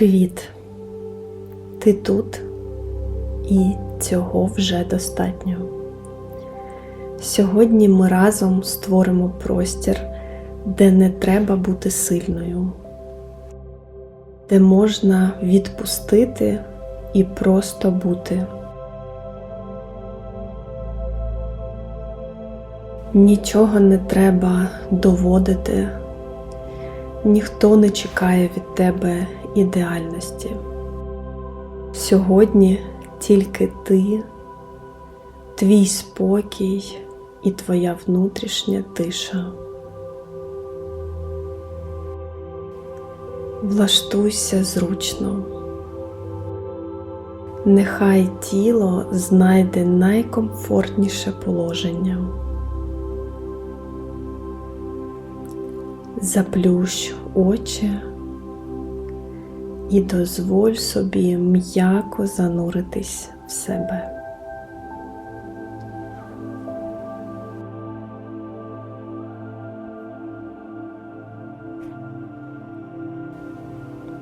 Привіт! Ти тут і цього вже достатньо. Сьогодні ми разом створимо простір, де не треба бути сильною, де можна відпустити і просто бути. Нічого не треба доводити, ніхто не чекає від тебе ідеальності. Сьогодні тільки ти, твій спокій і твоя внутрішня тиша. Влаштуйся зручно. Нехай тіло знайде найкомфортніше положення. Заплющ очі і дозволь собі м'яко зануритись в себе.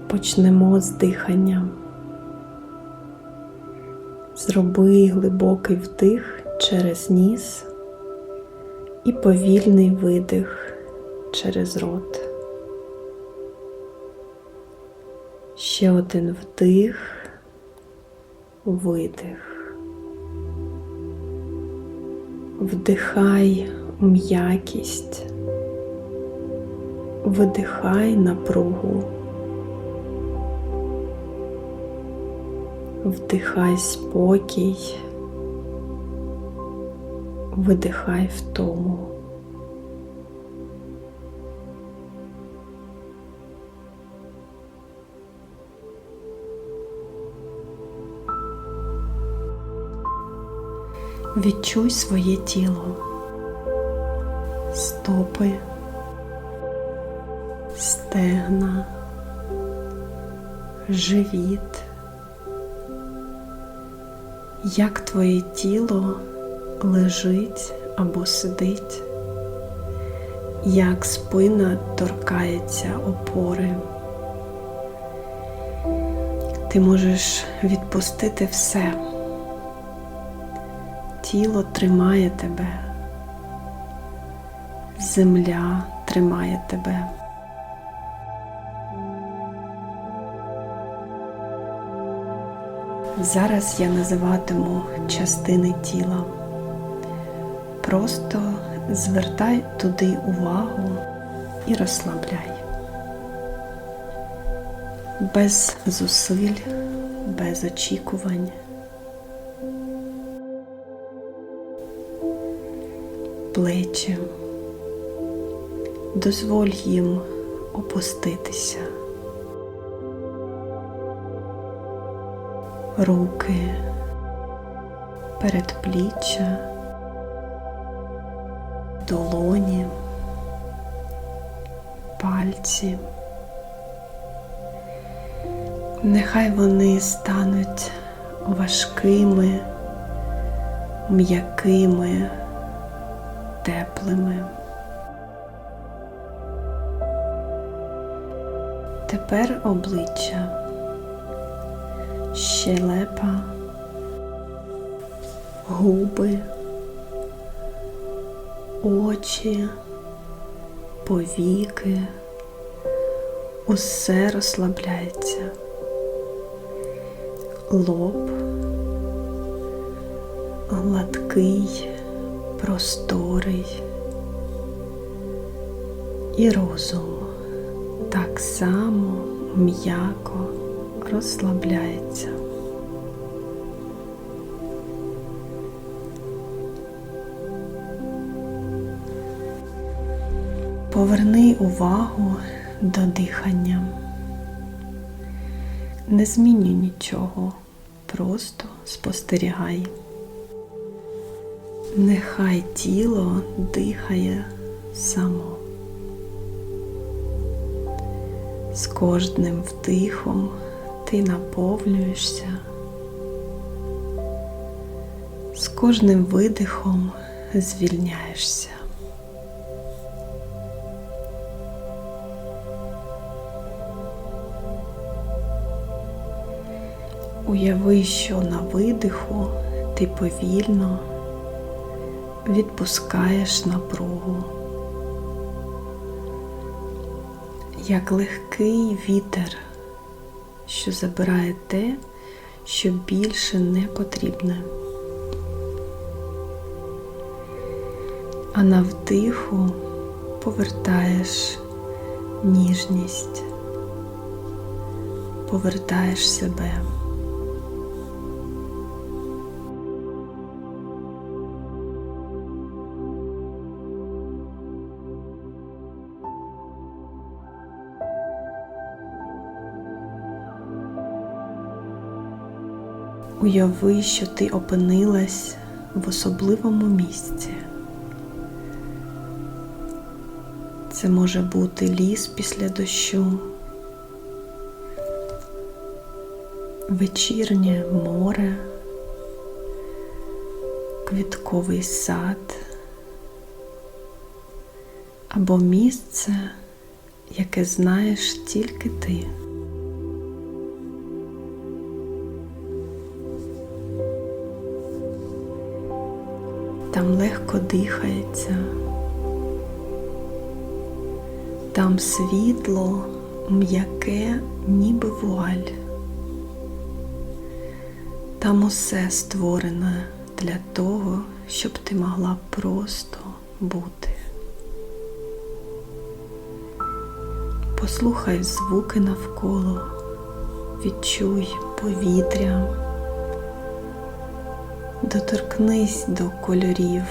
Почнемо з дихання. Зроби глибокий вдих через ніс і повільний видих через рот. Ще один вдих, видих. Вдихай м'якість, видихай напругу, вдихай спокій, видихай втому. Відчуй своє тіло, стопи, стегна, живіт, як твоє тіло лежить або сидить, як спина торкається опори. Ти можеш відпустити все тіло тримає тебе, земля тримає тебе. Зараз я називатиму частини тіла. Просто звертай туди увагу і розслабляй. Без зусиль, без очікувань. Плечі, дозволь їм опуститися, руки, передпліччя, долоні, пальці. Нехай вони стануть важкими, м'якими теплими. Тепер обличчя, щелепа, губи, очі, повіки, усе розслабляється, лоб, гладкий просторий і розум так само м'яко розслабляється. Поверни увагу до дихання. Не змінюй нічого, просто спостерігай. Нехай тіло дихає само. З кожним вдихом ти наповнюєшся, з кожним видихом звільняєшся. Уяви, що на видиху ти повільно відпускаєш напругу, як легкий вітер, що забирає те, що більше не потрібне. А на вдиху повертаєш ніжність, повертаєш себе. Уяви, що ти опинилась в особливому місці. Це може бути ліс після дощу, вечірнє море, квітковий сад або місце, яке знаєш тільки ти. Там легко дихається, там світло м'яке, ніби вуаль. Там усе створене для того, щоб ти могла просто бути. Послухай звуки навколо, відчуй повітря. Доторкнись до кольорів.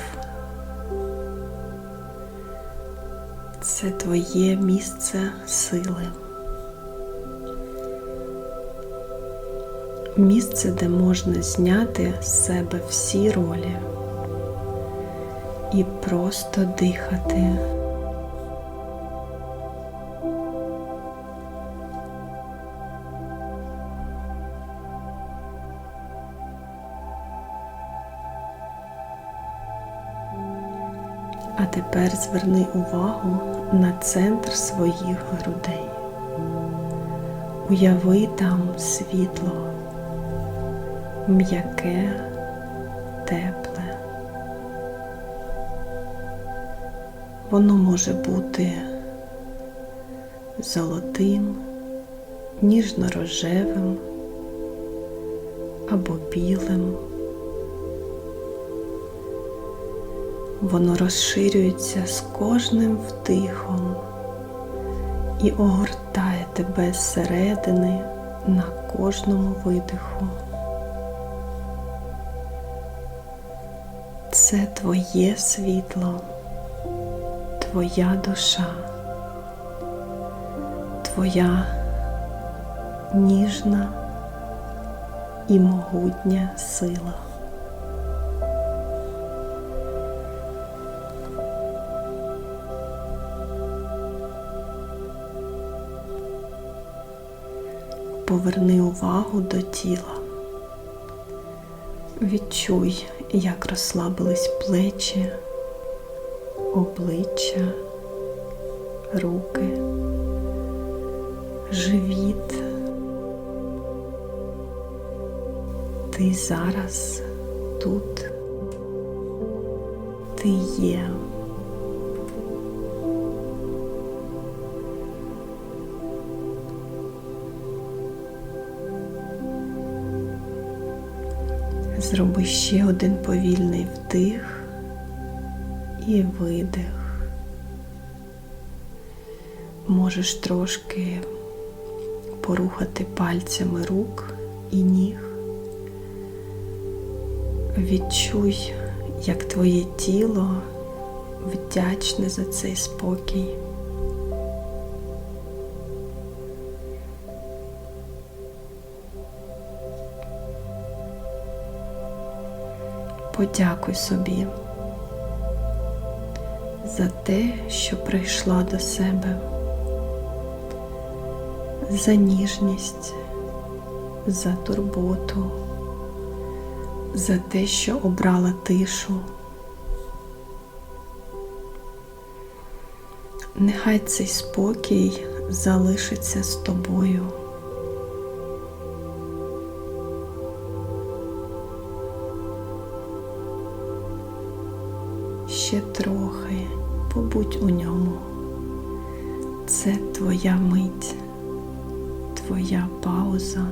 Це твоє місце сили. Місце, де можна зняти з себе всі ролі і просто дихати. Тепер зверни увагу на центр своїх грудей. Уяви там світло, м'яке, тепле. Воно може бути золотим, ніжно-рожевим або білим. Воно розширюється з кожним вдихом і огортає тебе зсередини на кожному видиху. Це твоє світло, твоя душа, твоя ніжна і могутня сила. Поверни увагу до тіла. Відчуй, як розслабились плечі, обличчя, руки, живіт. Ти зараз тут. Ти є. Зроби ще один повільний вдих і видих. Можеш трошки порухати пальцями рук і ніг. Відчуй, як твоє тіло вдячне за цей спокій. Подякуй собі за те, що прийшла до себе, за ніжність, за турботу, за те, що обрала тишу. Нехай цей спокій залишиться з тобою. Побудь у ньому. Це твоя мить, твоя пауза,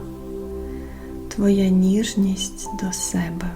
твоя ніжність до себе.